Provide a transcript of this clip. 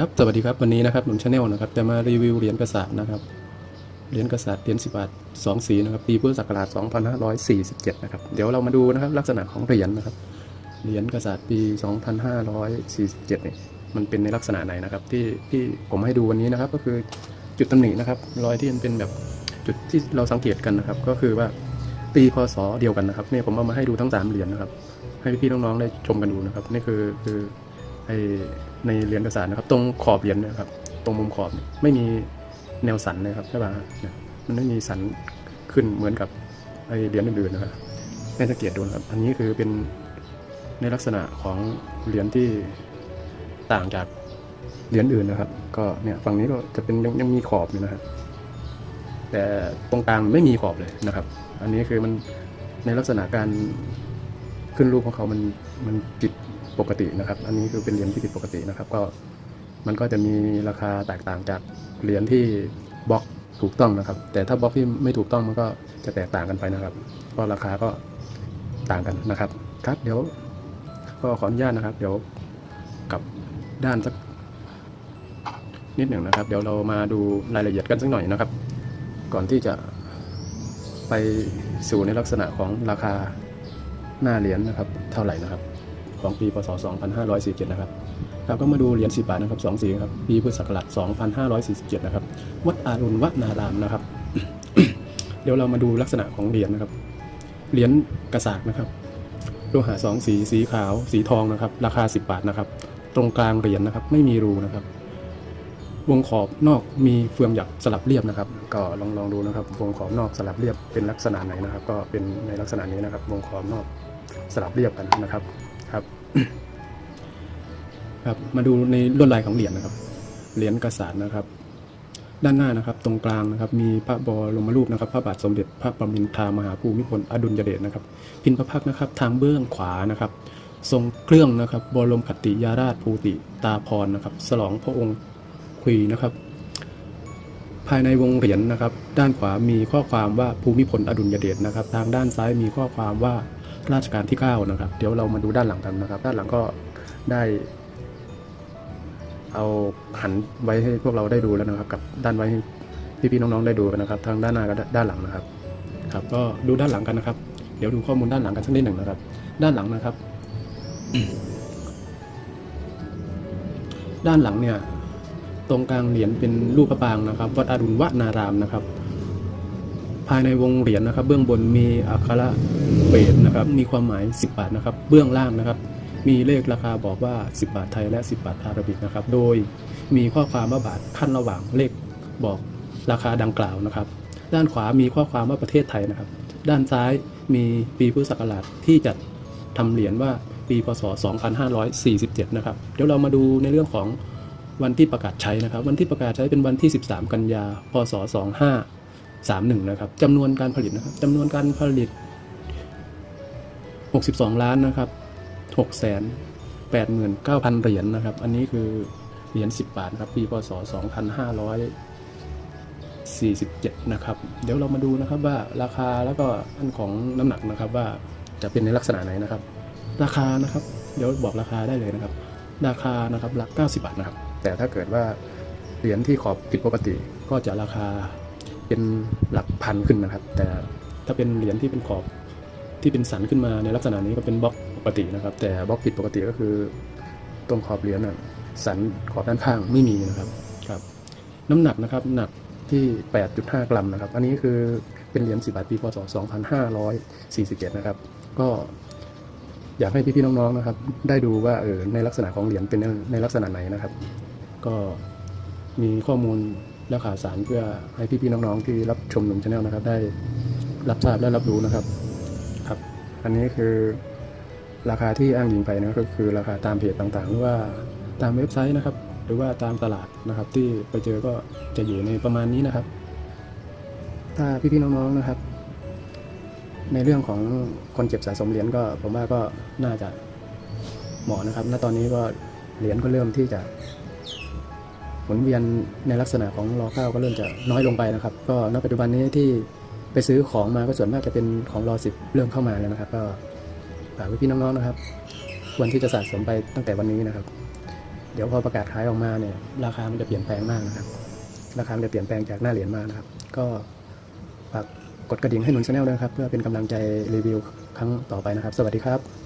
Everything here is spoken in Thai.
ครับสวัสดีครับวันนี้นะครับหนุ่มชาแนลนะครับจะมารีวิวเหรียญกระสาบนะครับเหรียญกระสาบเหรียญสิบบาทสองสีนะครับปีพุทธศักราช2547นะครับเดี๋ยวเรามาดูนะครับลักษณะของเหรียญนะครับเหรียญกระสาบปี2547เนี่ยมันเป็นในลักษณะไหนนะครับที่ที่ผมให้ดูวันนี้นะครับก็คือจุดตำหนินะครับรอยที่มันเป็นแบบจุดที่เราสังเกตกันนะครับก็คือว่าปีพศเดียวกันนะครับเนี่ยผมเอามาให้ดูทั้งสามเหรียญนะครับให้พี่น้องๆได้ชมกันดูนะครับนี่คือคือ ในเหรียญกระสานนะครับ ตรงขอบเหรียญนะครับ ตรงมุมขอบไม่มีแนวสันเลยครับใช่ป่ะมันไม่มีสันขึ้นเหมือนกับไอเหรียญอื่นๆนะครับให้สังเกตดูนะครับ อันนี้คือเป็นในลักษณะของเหรียญที่ต่างจากเหรียญอื่นนะครับ ก็เนี่ยฝั่งนี้ก็จะเป็นยังยังมีขอบอยู่นะครับ แต่ตรงกลางไม่มีขอบเลยนะครับ อันนี้คือมันในลักษณะการขึ้นรูปของเขามันมันผิด ปกตินะครับ อันนี้คือเป็นเหรียญที่ผิดปกตินะครับ ก็มันก็จะมีราคาแตกต่างจากเหรียญที่บล็อกถูกต้องนะครับ แต่ถ้าบล็อกที่ไม่ถูกต้องมันก็จะแตกต่างกันไปนะครับ ก็ราคาก็ต่างกันนะครับ ครับเดี๋ยวก็ขออนุญาตนะครับ เดี๋ยวกลับด้านสักนิดหนึ่งนะครับ เดี๋ยวเรามาดูรายละเอียดกันสักหน่อยนะครับ ก่อนที่จะไปสู่ในลักษณะของราคาหน้าเหรียญนะครับ เท่าไหร่นะครับ ของปีพศ 2547 นะครับเราก็มาดูเหรียญ10บาทนะครับ2สีครับปีพุทธศักราช 2547 นะครับ วัดอารุณวนารามนะครับ เดี๋ยวเรามาดูลักษณะของเหรียญนะครับ เหรียญกระสากนะครับโลหะสองสี สีขาว สีทองนะครับ ราคา 10 บาทนะครับ ตรงกลางเหรียญนะครับ ไม่มีรูนะครับ วงขอบนอกมีเฟืองหยักสลับเรียบนะครับ ก็ลองลองดูนะครับ วงขอบนอกสลับเรียบเป็นลักษณะไหนนะครับ ก็เป็นในลักษณะนี้นะครับ วงขอบนอกสลับเรียบกันนะครับ ครับมาดูในลวดลายของเหรียญนะครับ เหรียญกระสานนะครับ ด้านหน้านะครับตรงกลางนะครับ มีพระบรมรูปนะครับ พระบาทสมเด็จพระประมินทรามหาภูมิพลอดุลยเดชนะครับ พินพระพักนะครับ ทางเบื้องขวานะครับ ทรงเครื่องนะครับบรมคติยาราชภูติตาพรนะครับสลองพระองค์คุยนะครับ ภายในวงเหรียญนะครับ ด้านขวามีข้อความว่าภูมิพลอดุลยเดชนะครับ ทางด้านซ้ายมีข้อความว่า ราชการที่ 9 นะครับ เดี๋ยวเรามาดูด้านหลังกันนะครับ ด้านหลังก็ได้ เอาหันไว้ให้พวกเราได้ดูแล้วนะครับ กับด้านไว้ให้พี่ๆน้องๆได้ดูกันนะครับ ทางด้านหน้ากับด้านหลังนะครับ ครับ ก็ดูด้านหลังกันนะครับ เดี๋ยวดูข้อมูลด้านหลังกันสักนิดหนึ่งนะครับ ด้านหลังนะครับ ด้านหลังเนี่ย ตรงกลางเหรียญเป็นรูปพระปางนะครับ วัดอรุณวนารามนะครับ ภายในวงเหรียญนะครับ เบื้องบนมีอักขระเบสนะครับ มีความหมาย 10 บาทนะครับ เบื้องล่างนะครับ มีเลขราคาบอกว่า 10 บาทไทยและ 10 บาทอาหราบิกนะครับ โดยมีข้อความว่าบาทขั้นระหว่างเลขบอกราคาดังกล่าวนะครับ ด้านขวามีข้อความว่าประเทศไทยนะครับ ด้านซ้ายมีปีพุทธศักราชที่จัดทำเหรียญว่าปีพศ 2547 นะครับ เดี๋ยวเรามาดูในเรื่องของวันที่ประกาศใช้นะครับ วันที่ประกาศใช้เป็นวันที่ 13 กันยา พศ 2531นะครับจำนวนการผลิตนะครับจำนวนการผลิต 62 ล้านนะครับ6แสน89,000เหรียญนะครับ อันนี้คือเหรียญ10 บาทครับปีพศ 2547 นะครับ เดี๋ยวเรามาดูนะครับว่าราคาแล้วก็อันของน้ำหนักนะครับว่าจะเป็นในลักษณะไหนนะครับ ราคานะครับ เดี๋ยวบอกราคาได้เลยนะครับ ราคานะครับหลัก 90 บาทนะครับ แต่ถ้าเกิดว่าเหรียญที่ขอบผิดปกติก็จะราคา เป็นหลักพันขึ้นนะครับ แต่ถ้าเป็นเหรียญที่เป็นขอบที่เป็นสันขึ้นมาในลักษณะนี้ก็เป็นบล็อกปกตินะครับ แต่บล็อกผิดปกติก็คือตรงขอบเหรียญน่ะสันขอบด้านข้างไม่มีนะครับครับ น้ำหนักนะครับหนักที่ 8.5 กรัมนะครับ อันนี้คือเป็นเหรียญ10บาทปีพศ 2547 นะครับ ก็อยากให้พี่ๆน้องๆนะครับ ได้ดูว่าเออในลักษณะของเหรียญเป็นในลักษณะไหนนะครับ ก็มีข้อมูล และข่าวสารเพื่อให้พี่ๆน้องๆที่รับชมหนุ่มชาแนลนะครับ ได้รับทราบและรับรู้นะครับครับ อันนี้คือราคาที่อ้างอิงไปนะก็คือราคาตามเพจต่างๆ หรือว่าตามเว็บไซต์นะครับ หรือว่าตามตลาดนะครับ ที่ไปเจอก็จะอยู่ในประมาณนี้นะครับ ถ้าพี่ๆน้องๆนะครับ ในเรื่องของคนเก็บสะสมเหรียญก็ผมว่าก็น่าจะเหมาะนะครับ ณตอนนี้ก็เหรียญก็เริ่มที่จะ หมุนเวียนในลักษณะของรอเก้าก็เริ่มจะน้อยลงไปนะครับ ก็ณปัจจุบันนี้ที่ไปซื้อของมาก็ส่วนมากจะเป็นของรอสิบเริ่มเข้ามาแล้วนะครับ ก็ฝากพี่น้องๆนะครับควรที่จะสะสมไปตั้งแต่วันนี้นะครับ เดี๋ยวพอประกาศขายออกมาเนี่ยราคามันจะเปลี่ยนแปลงมากนะครับ ราคาจะเปลี่ยนแปลงจากหน้าเหรียญมากนะครับ ก็ฝากกดกระดิ่งให้หนุนชาแนลด้วยครับ เพื่อเป็นกำลังใจรีวิวครั้งต่อไปนะครับ สวัสดีครับ